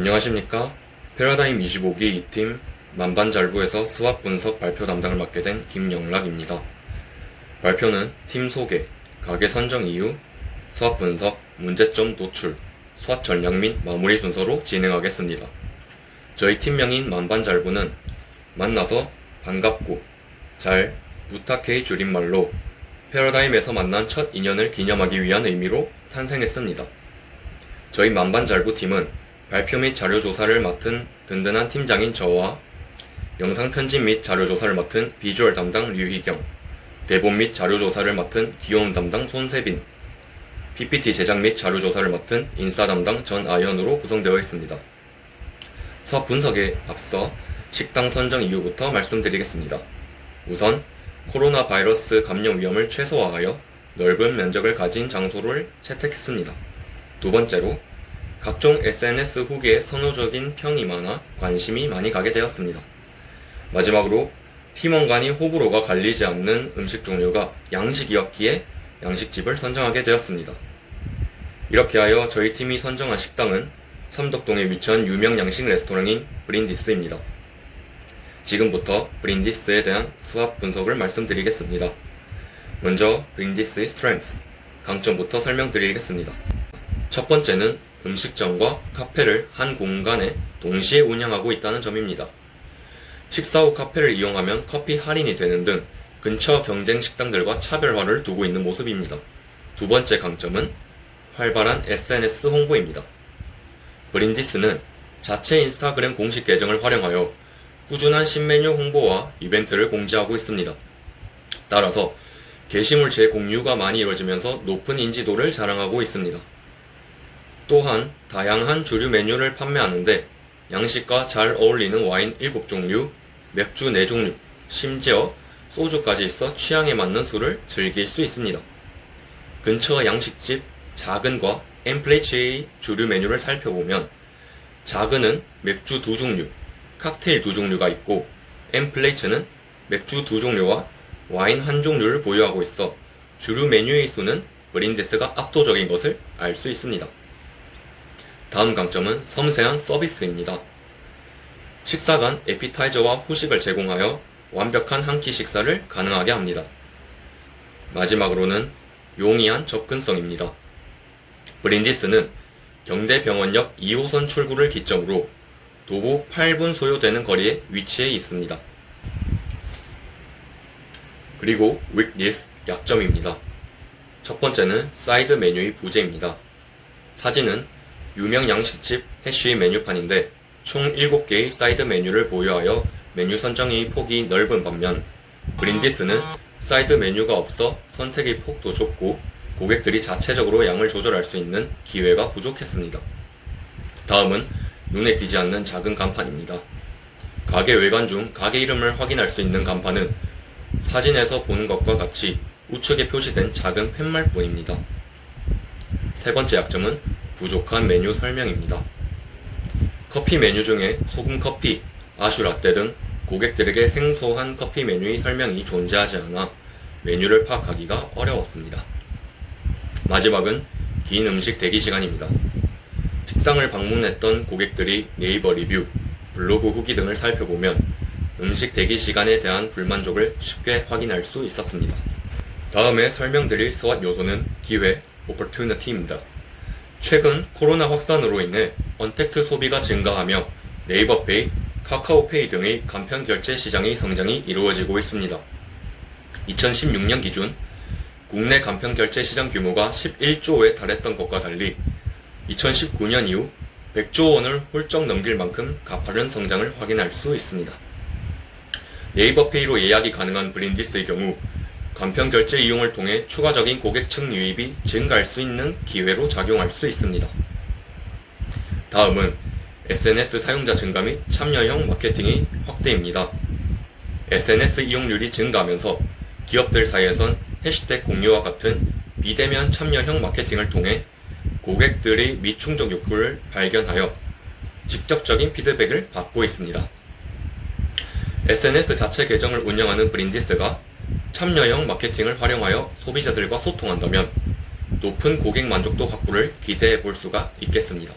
안녕하십니까. 패러다임 25기 2팀 만반잘부에서 수학 분석 발표 담당을 맡게 된 김영락입니다. 발표는 팀 소개, 가게 선정 이유, 수학 분석, 문제점 노출, 수학 전략 및 마무리 순서로 진행하겠습니다. 저희 팀명인 만반잘부는 만나서 반갑고 잘 부탁해 줄임말로 패러다임에서 만난 첫 인연을 기념하기 위한 의미로 탄생했습니다. 저희 만반잘부 팀은 발표 및 자료 조사를 맡은 든든한 팀장인 저와 영상 편집 및 자료 조사를 맡은 비주얼 담당 류희경, 대본 및 자료 조사를 맡은 귀여운 담당 손세빈, PPT 제작 및 자료 조사를 맡은 인사 담당 전아연으로 구성되어 있습니다. 수업 분석에 앞서 식당 선정 이유부터 말씀드리겠습니다. 우선 코로나 바이러스 감염 위험을 최소화하여 넓은 면적을 가진 장소를 채택했습니다. 두 번째로 각종 SNS 후기에 선호적인 평이 많아 관심이 많이 가게 되었습니다. 마지막으로 팀원 간이 호불호가 갈리지 않는 음식 종류가 양식이었기에 양식집을 선정하게 되었습니다. 이렇게 하여 저희 팀이 선정한 식당은 삼덕동에 위치한 유명 양식 레스토랑인 브린디스입니다. 지금부터 브린디스에 대한 수학 분석을 말씀드리겠습니다. 먼저 브린디스의 strengths, 강점부터 설명드리겠습니다. 첫 번째는 음식점과 카페를 한 공간에 동시에 운영하고 있다는 점입니다. 식사 후 카페를 이용하면 커피 할인이 되는 등 근처 경쟁 식당들과 차별화를 두고 있는 모습입니다. 두 번째 강점은 활발한 SNS 홍보입니다. 브린디스는 자체 인스타그램 공식 계정을 활용하여 꾸준한 신메뉴 홍보와 이벤트를 공지하고 있습니다. 따라서 게시물 재공유가 많이 이루어지면서 높은 인지도를 자랑하고 있습니다. 또한 다양한 주류 메뉴를 판매하는데 양식과 잘 어울리는 와인 7종류, 맥주 4종류, 심지어 소주까지 있어 취향에 맞는 술을 즐길 수 있습니다. 근처 양식집 작은과 엠플레이츠의 주류 메뉴를 살펴보면 작은은 맥주 두 종류, 칵테일 두 종류가 있고 엠플레이츠는 맥주 두 종류와 와인 한 종류를 보유하고 있어 주류 메뉴의 수는 브린데스가 압도적인 것을 알 수 있습니다. 다음 강점은 섬세한 서비스입니다. 식사 간 에피타이저와 후식을 제공하여 완벽한 한 끼 식사를 가능하게 합니다. 마지막으로는 용이한 접근성입니다. 브린디스는 경대병원역 2호선 출구를 기점으로 도보 8분 소요되는 거리에 위치해 있습니다. 그리고 weakness, 약점입니다. 첫 번째는 사이드 메뉴의 부재입니다. 사진은 유명 양식집 해쉬의 메뉴판인데 총 7개의 사이드 메뉴를 보유하여 메뉴 선정의 폭이 넓은 반면 브린디스는 사이드 메뉴가 없어 선택의 폭도 좁고 고객들이 자체적으로 양을 조절할 수 있는 기회가 부족했습니다. 다음은 눈에 띄지 않는 작은 간판입니다. 가게 외관 중 가게 이름을 확인할 수 있는 간판은 사진에서 보는 것과 같이 우측에 표시된 작은 팻말뿐입니다. 세 번째 약점은 부족한 메뉴 설명입니다. 커피 메뉴 중에 소금 커피, 아슈 라떼 등 고객들에게 생소한 커피 메뉴의 설명이 존재하지 않아 메뉴를 파악하기가 어려웠습니다. 마지막은 긴 음식 대기 시간입니다. 식당을 방문했던 고객들이 네이버 리뷰, 블로그 후기 등을 살펴보면 음식 대기 시간에 대한 불만족을 쉽게 확인할 수 있었습니다. 다음에 설명드릴 스왓 요소는 기회, opportunity입니다. 최근 코로나 확산으로 인해 언택트 소비가 증가하며 네이버페이, 카카오페이 등의 간편 결제 시장의 성장이 이루어지고 있습니다. 2016년 기준 국내 간편 결제 시장 규모가 11조에 달했던 것과 달리 2019년 이후 100조 원을 훌쩍 넘길 만큼 가파른 성장을 확인할 수 있습니다. 네이버페이로 예약이 가능한 브린디스의 경우 간편 결제 이용을 통해 추가적인 고객층 유입이 증가할 수 있는 기회로 작용할 수 있습니다. 다음은 SNS 사용자 증가 및 참여형 마케팅의 확대입니다. SNS 이용률이 증가하면서 기업들 사이에선 해시태그 공유와 같은 비대면 참여형 마케팅을 통해 고객들의 미충족 욕구를 발견하여 직접적인 피드백을 받고 있습니다. SNS 자체 계정을 운영하는 브린디스가 참여형 마케팅을 활용하여 소비자들과 소통한다면 높은 고객 만족도 확보를 기대해 볼 수가 있겠습니다.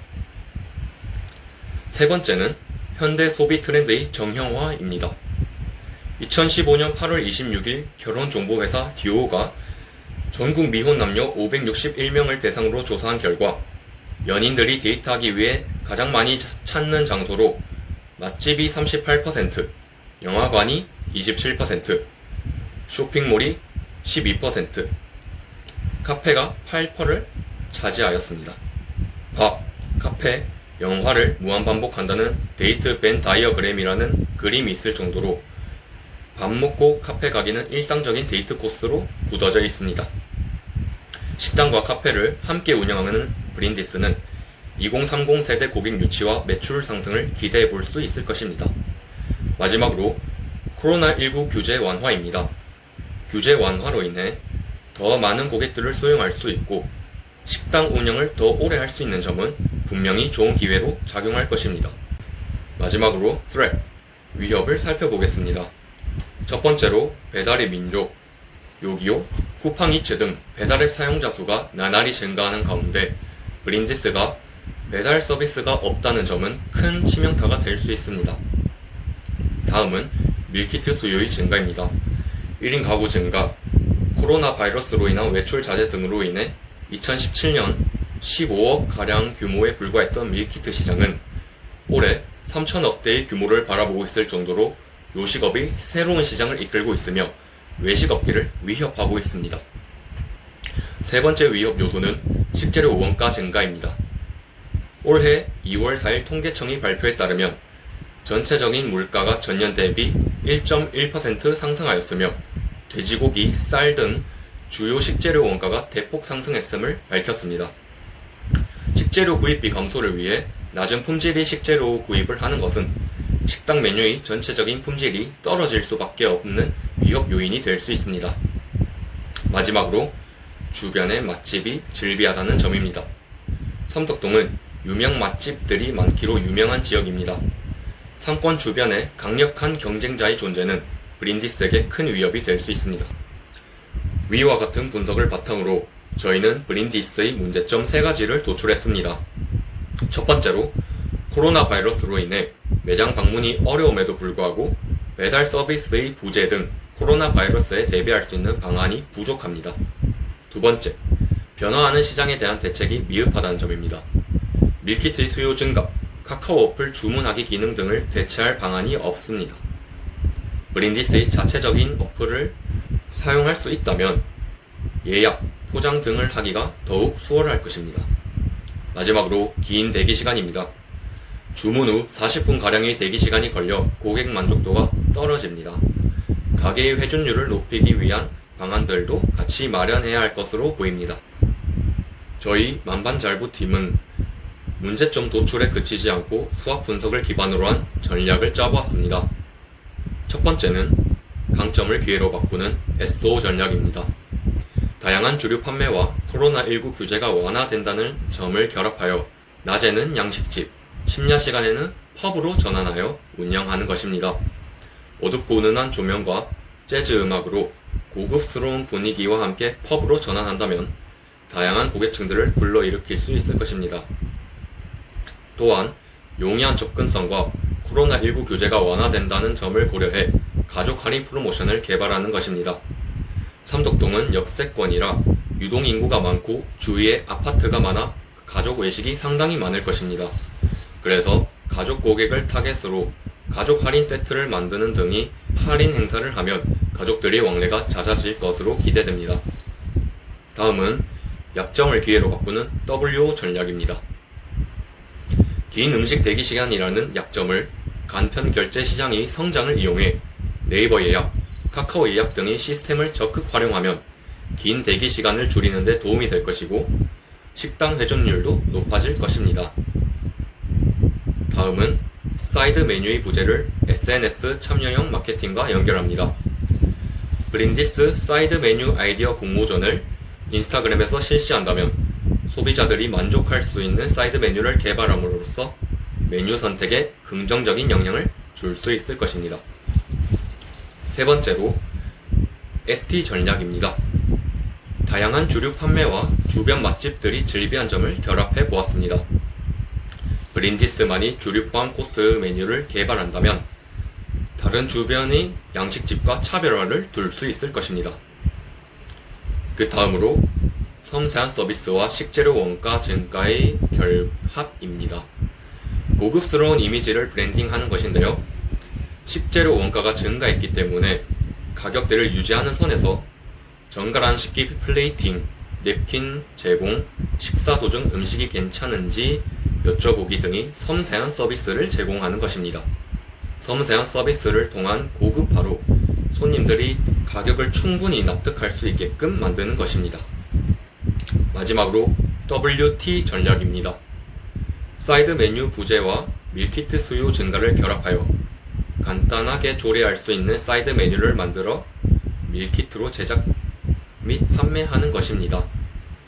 세 번째는 현대 소비 트렌드의 정형화입니다. 2015년 8월 26일 결혼정보회사 듀오가 전국 미혼 남녀 561명을 대상으로 조사한 결과 연인들이 데이트하기 위해 가장 많이 찾는 장소로 맛집이 38%, 영화관이 27%, 쇼핑몰이 12%, 카페가 8%를 차지하였습니다. 밥, 카페, 영화를 무한반복한다는 데이트 벤 다이어그램이라는 그림이 있을 정도로 밥 먹고 카페 가기는 일상적인 데이트 코스로 굳어져 있습니다. 식당과 카페를 함께 운영하는 브린디스는 2030 세대 고객 유치와 매출 상승을 기대해 볼 수 있을 것입니다. 마지막으로 코로나19 규제 완화입니다. 규제 완화로 인해 더 많은 고객들을 수용할 수 있고 식당 운영을 더 오래 할 수 있는 점은 분명히 좋은 기회로 작용할 것입니다. 마지막으로 threat, 위협을 살펴보겠습니다. 첫 번째로 배달의 민족, 요기요, 쿠팡이츠 등 배달앱 사용자 수가 나날이 증가하는 가운데 브린디스가 배달 서비스가 없다는 점은 큰 치명타가 될 수 있습니다. 다음은 밀키트 수요의 증가입니다. 1인 가구 증가, 코로나 바이러스로 인한 외출 자제 등으로 인해 2017년 15억 가량 규모에 불과했던 밀키트 시장은 올해 3천억 대의 규모를 바라보고 있을 정도로 요식업이 새로운 시장을 이끌고 있으며 외식업계를 위협하고 있습니다. 세 번째 위협 요소는 식재료 원가 증가입니다. 올해 2월 4일 통계청이 발표에 따르면 전체적인 물가가 전년 대비 1.1% 상승하였으며 돼지고기, 쌀 등 주요 식재료 원가가 대폭 상승했음을 밝혔습니다. 식재료 구입비 감소를 위해 낮은 품질의 식재료 구입을 하는 것은 식당 메뉴의 전체적인 품질이 떨어질 수밖에 없는 위협 요인이 될 수 있습니다. 마지막으로 주변의 맛집이 즐비하다는 점입니다. 삼덕동은 유명 맛집들이 많기로 유명한 지역입니다. 상권 주변에 강력한 경쟁자의 존재는 브린디스에게 큰 위협이 될 수 있습니다. 위와 같은 분석을 바탕으로 저희는 브린디스의 문제점 3가지를 도출했습니다. 첫 번째로 코로나 바이러스로 인해 매장 방문이 어려움에도 불구하고 배달 서비스의 부재 등 코로나 바이러스에 대비할 수 있는 방안이 부족합니다. 두 번째, 변화하는 시장에 대한 대책이 미흡하다는 점입니다. 밀키트의 수요 증가, 카카오 어플 주문하기 기능 등을 대체할 방안이 없습니다. 브린디스의 자체적인 어플을 사용할 수 있다면 예약, 포장 등을 하기가 더욱 수월할 것입니다. 마지막으로 긴 대기 시간입니다. 주문 후 40분가량의 대기 시간이 걸려 고객 만족도가 떨어집니다. 가게의 회전율을 높이기 위한 방안들도 같이 마련해야 할 것으로 보입니다. 저희 만반잘부 팀은 문제점 도출에 그치지 않고 수학 분석을 기반으로 한 전략을 짜보았습니다. 첫 번째는 강점을 기회로 바꾸는 SO 전략입니다. 다양한 주류 판매와 코로나19 규제가 완화된다는 점을 결합하여 낮에는 양식집, 심야 시간에는 펍으로 전환하여 운영하는 것입니다. 어둡고 은은한 조명과 재즈 음악으로 고급스러운 분위기와 함께 펍으로 전환한다면 다양한 고객층들을 불러일으킬 수 있을 것입니다. 또한 용이한 접근성과 코로나19 규제가 완화된다는 점을 고려해 가족 할인 프로모션을 개발하는 것입니다. 삼덕동은 역세권이라 유동 인구가 많고 주위에 아파트가 많아 가족 외식이 상당히 많을 것입니다. 그래서 가족 고객을 타겟으로 가족 할인 세트를 만드는 등이 할인 행사를 하면 가족들의 왕래가 잦아질 것으로 기대됩니다. 다음은 약점을 기회로 바꾸는 WO 전략입니다. 긴 음식 대기 시간이라는 약점을 간편 결제 시장의 성장을 이용해 네이버 예약, 카카오 예약 등의 시스템을 적극 활용하면 긴 대기 시간을 줄이는 데 도움이 될 것이고 식당 회전율도 높아질 것입니다. 다음은 사이드 메뉴의 부재를 SNS 참여형 마케팅과 연결합니다. 브린디스 사이드 메뉴 아이디어 공모전을 인스타그램에서 실시한다면 소비자들이 만족할 수 있는 사이드 메뉴를 개발함으로써 메뉴 선택에 긍정적인 영향을 줄 수 있을 것입니다. 세 번째로 ST 전략입니다. 다양한 주류 판매와 주변 맛집들이 즐비한 점을 결합해 보았습니다. 브린디스만이 주류 포함 코스 메뉴를 개발한다면 다른 주변의 양식집과 차별화를 둘 수 있을 것입니다. 그 다음으로 섬세한 서비스와 식재료 원가 증가의 결합입니다. 고급스러운 이미지를 브랜딩하는 것인데요. 식재료 원가가 증가했기 때문에 가격대를 유지하는 선에서 정갈한 식기 플레이팅, 냅킨 제공, 식사 도중 음식이 괜찮은지 여쭤보기 등이 섬세한 서비스를 제공하는 것입니다. 섬세한 서비스를 통한 고급화로 손님들이 가격을 충분히 납득할 수 있게끔 만드는 것입니다. 마지막으로 WT 전략입니다. 사이드 메뉴 부재와 밀키트 수요 증가를 결합하여 간단하게 조리할 수 있는 사이드 메뉴를 만들어 밀키트로 제작 및 판매하는 것입니다.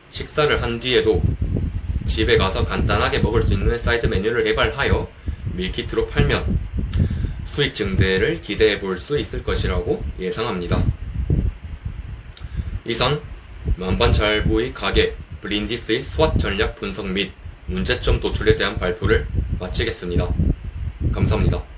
식사를 한 뒤에도 집에 가서 간단하게 먹을 수 있는 사이드 메뉴를 개발하여 밀키트로 팔면 수익 증대를 기대해 볼 수 있을 것이라고 예상합니다. 이상 만반잘부의 가게 브린디스의 수학 전략 분석 및 문제점 도출에 대한 발표를 마치겠습니다. 감사합니다.